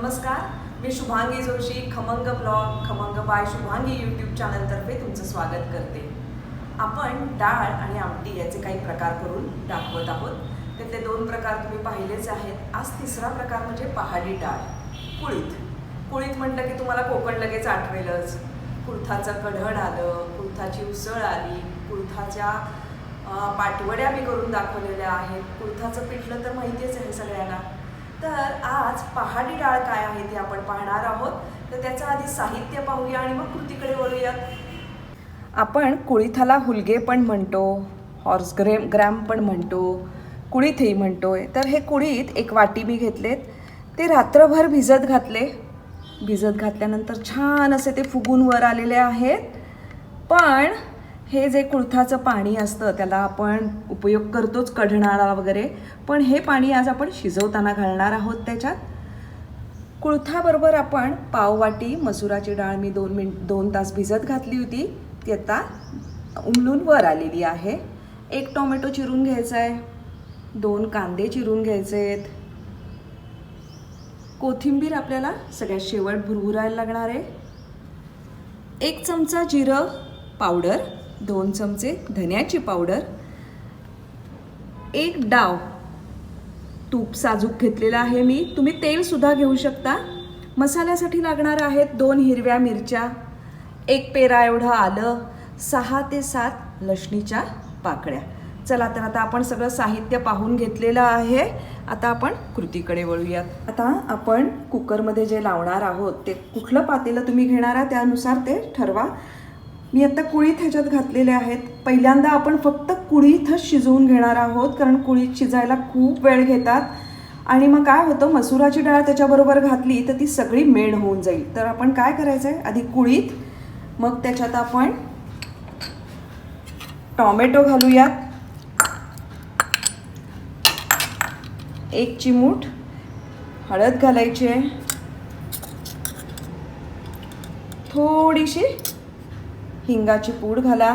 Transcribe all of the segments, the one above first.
नमस्कार. मी शुभांगी जोशी खमंग ब्लॉग खमंग बाय शुभांगी यूट्यूब चॅनलतर्फे तुमचं स्वागत करते. आपण डाळ आणि आमटी याचे काही प्रकार करून दाखवत आहोत. त्यातले दोन प्रकार तुम्ही पाहिलेच आहेत. आज तिसरा प्रकार म्हणजे पहाडी डाळ कुळीत. कुळीत म्हटलं की तुम्हाला कोकण लगेच आठवेलच. कुळथाचं कढळ आलं कुळथाची उसळ आली कुळथाच्या पाटवड्या मी करून दाखवलेल्या आहेत. कुळथाचं पिठलं तर माहितीच आहे सगळ्यांना. तर आज पहाडी डाळ काय आहे ते आपण पाहणार आहोत. तर त्याचं आधी साहित्य पाहूया आणि मग कृतीकडे वळूयात आपण कुळीथाला हुलगे पण म्हणतो हॉर्स ग्रेम ग्रॅम पण म्हणतो कुळीथही म्हणतोय. तर हे कुळीत एक वाटी मी घेतलेत. ते रात्रभर भिजत घातले. भिजत घातल्यानंतर छान असे ते फुगून वर आलेले आहेत. पण हे जे कुळथाचं पाणी असतं त्याला आपण उपयोग करतोच कढणाला वगैरे. पण हे पाणी आज आपण शिजवताना घालणार आहोत त्याच्यात. कुळथाबरोबर आपण पाववाटी मसुराची डाळ मी दोन मिन दोन तास भिजत घातली होती. ती आता उमलून वर आलेली आहे. एक टोमॅटो चिरून घ्यायचा आहे दोन कांदे चिरून घ्यायचे आहेत कोथिंबीर आपल्याला सगळ्यात शेवट भुरभुरायला लागणार आहे. एक चमचा जिरं पावडर दोन चमचे धन्याची पावडर एक डाव. तूप साजूक घेतलेलं आहे मी. तुम्ही तेलसुद्धा घेऊ शकता. मसाल्यासाठी लागणार आहेत दोन हिरव्या मिरच्या एक पेरा एवढं आलं सहा ते सात लसणीच्या पाकळ्या. चला तर आता आपण सगळं साहित्य पाहून घेतलेलं आहे. आता आपण कृतीकडे वळूयात. आता आपण कुकरमध्ये जे लावणार आहोत ते कुठलं पातेलं तुम्ही घेणार आहात? त्यानुसार ते ठरवा. मी आता कुळीत ह्याच्यात घातलेले आहेत. पहिल्यांदा आपण फक्त कुळीतच शिजवून घेणार आहोत कारण कुळीत शिजायला खूप वेळ घेतात. आणि मग काय होतं मसुराची डाळ त्याच्याबरोबर घातली तर ती सगळी मेण होऊन जाईल. तर आपण काय करायचं आहे आधी कुळीत मग त्याच्यात आपण टॉमॅटो घालूयात. एक चिमूट हळद घालायची आहे. थोडीशी हिंगाची पूड घाला.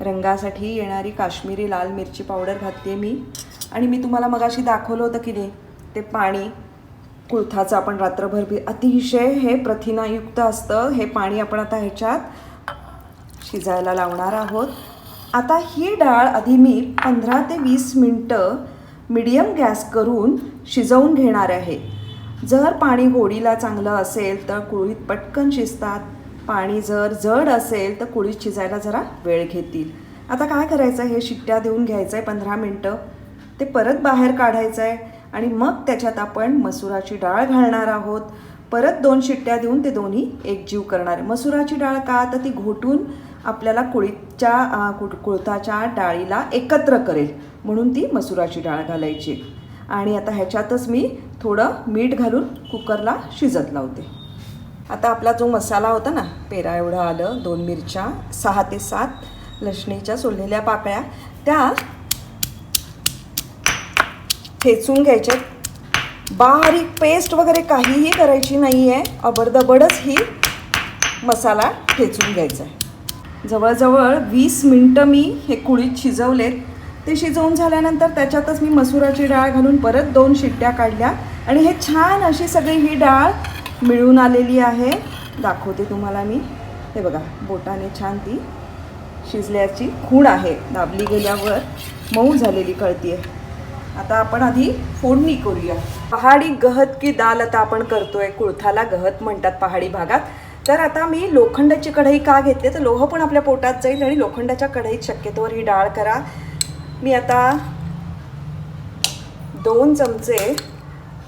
रंगासाठी येणारी काश्मीरी लाल मिरची पावडर घातली मी. आणि मी तुम्हाला मगाशी दाखवलं होतं की नाही ते पाणी कुळथाचं आपण रात्रभर बी अतिशय हे प्रथिनायुक्त असतं. हे पाणी आपण आता ह्याच्यात शिजायला लावणार आहोत. आता ही डाळ आधी मी पंधरा ते वीस मिनटं मिडियम गॅस करून शिजवून घेणार आहे. जर पाणी गोडीला चांगलं असेल तर कुळीत पटकन शिजतात. पाणी जर जड असेल तर कुळीत शिजायला जरा वेळ घेतील. आता काय करायचं हे शिट्ट्या देऊन घ्यायचं आहे पंधरा मिनटं. ते परत बाहेर काढायचं आहे आणि मग त्याच्यात आपण मसुराची डाळ घालणार आहोत. परत दोन शिट्ट्या देऊन ते दोन्ही एकजीव करणार आहे. मसुराची डाळ का? तर ती घोटून आपल्याला कुळीच्या अं, कुळ कुळथाच्या डाळीला एकत्र करेल. म्हणून ती मसुराची डाळ घालायची. आणि आता ह्याच्यातच मी थोडं मीठ घालून कुकरला शिजत लावते. आता आपला जो मसाला होता ना पेरा एवढं आलं दोन मिरच्या सहा ते सात लसणीच्या सोललेल्या पाकळ्या त्या ठेचून घ्यायच्या. बारीक पेस्ट वगैरे काहीही करायची नाही आहे अबडदबडच ही मसाला ठेचून घ्यायचा आहे. जवळजवळ वीस मिनटं मी हे कुळीत शिजवलेत. ते शिजवून झाल्यानंतर त्याच्यातच मी मसुराची डाळ घालून परत दोन शिट्ट्या काढल्या. आणि हे छान अशी सगळी ही डाळ मिळून आलेली आहे. दाखवते तुम्हाला मी. हे बघा बोटाने छान ती शिजल्याची खूण आहे. दाबली गेल्यावर मऊ झालेली कळती आहे. आता आपण आधी फोडणी करूया. पहाडी गहत की दाल आता आपण करतोय. कुळथाला गहत म्हणतात पहाडी भागात. तर आता मी लोखंडाची कढई का घेतली? तर लोह पण आपल्या पोटात जाईल आणि लोखंडाच्या कढईत शक्यतोवर ही डाळ करा. मी आता दोन चमचे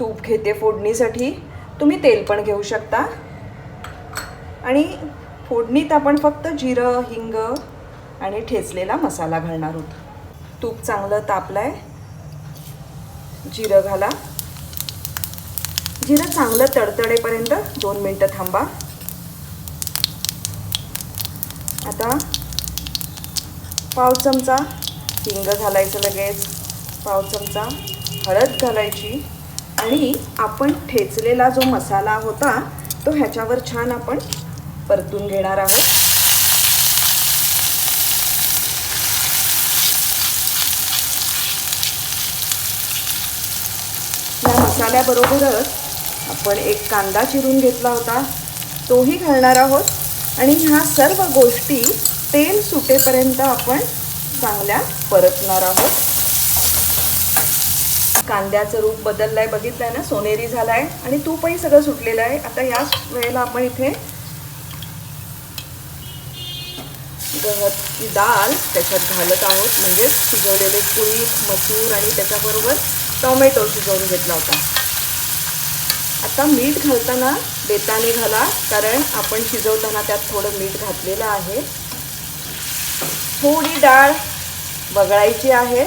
तूप घेते फोडणीसाठी. तुम्ही तेल पण घेऊ शकता. आणि फोडणीत आपण फक्त जिरं हिंग आणि ठेचलेला मसाला घालणार आहोत. तूप चांगलं तापलं आहे जिरं घाला. जिरं चांगलं तडतडेपर्यंत दोन मिनटं थांबा. आता पाव चमचा हिंग घालायचं लगेच. पाव चमचा हळद घालायची. आणि आपण ठेचलेला जो मसाला होता तो ह्याच्यावर छान आपण परतून घेणार आहोत. या मसाल्याबरोबरच आपण एक कांदा चिरून घेतला होता. तोही घालणार आहोत आणि ह्या सर्व गोष्टी तेल सुटेपर्यंत आपण चांगल्या परतणार आहोत. कांद्याचं रूप बदललंय बघितलंय ना? सोनेरी झालाय आणि तूपही सगळं सुटलेलं आहे. आता याच वेळेला आपण इथे गहतची डाळ त्याच्यात घालत आहोत. म्हणजे शिजवलेले कुळीत मसूर आणि त्याच्याबरोबर टोमॅटो शिजवून घेतला होता. आता मीठ घालताना बेताने घाला कारण आपण शिजवताना त्यात थोडं मीठ घातलेलं आहे. थोडी डाळ वगळायची आहे.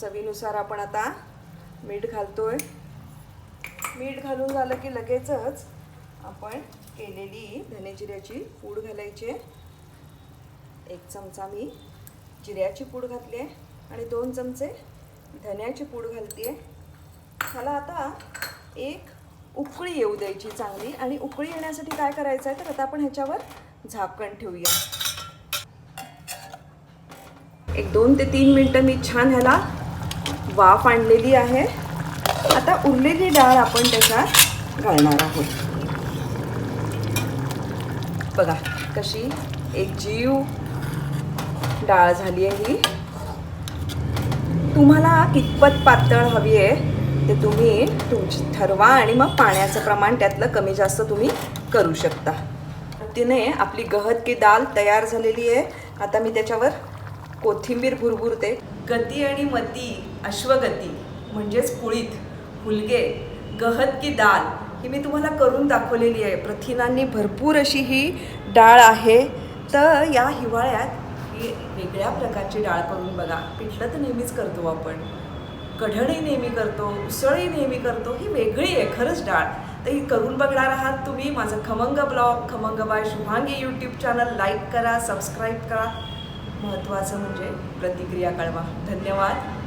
चवीनुसार आपण आता मीठ घालतोय. मीठ घालून झालं की लगेचच आपण केलेली धनेजिऱ्याची पूड घालायची. एक चमचा मी जिऱ्याची पूड घातली आहे आणि दोन चमचे धन्याची पूड घालते मला आता एक उकळी येऊ द्यायची चांगली आणि उकळी येण्यासाठी काय करायचं आहे तर आता आपण ह्याच्यावर झाकण ठेवूया. एक दोन ते तीन मिनटं मी छान ह्याला वाफ आणलेली आहे. आता उरलेली डाळ आपण त्याच्यात घालणार आहोत. बघा कशी एक जीव डाळ झाली आहे ही. तुम्हाला कितपत पातळ हवी आहे ते तुम्ही तुमची ठरवा आणि मग पाण्याचं प्रमाण त्यातलं कमी जास्त तुम्ही करू शकता. तिने आपली गहत की दाल तयार झालेली आहे. आता मी त्याच्यावर कोथिंबीर भुरभुरते गती आणि मती अश्वगती म्हणजेच कुळीत हुलगे गहत की दाल ही मी तुम्हाला करून दाखवलेली आहे. प्रथिनांनी भरपूर अशी ही डाळ आहे. तर या हिवाळ्यात ही वेगळ्या प्रकारची डाळ करून बघा. पिठलं तर नेहमीच करतो आपण. कढणही नेहमी करतो उसळही नेहमी करतो ही वेगळी आहे खरंच डाळ. तर ही करून बघणार आहात तुम्ही. माझं Khamang blog Khamang by Shubhangi YouTube channel like करा सबस्क्राईब करा. महत्त्वाचं म्हणजे प्रतिक्रिया कळवा. धन्यवाद.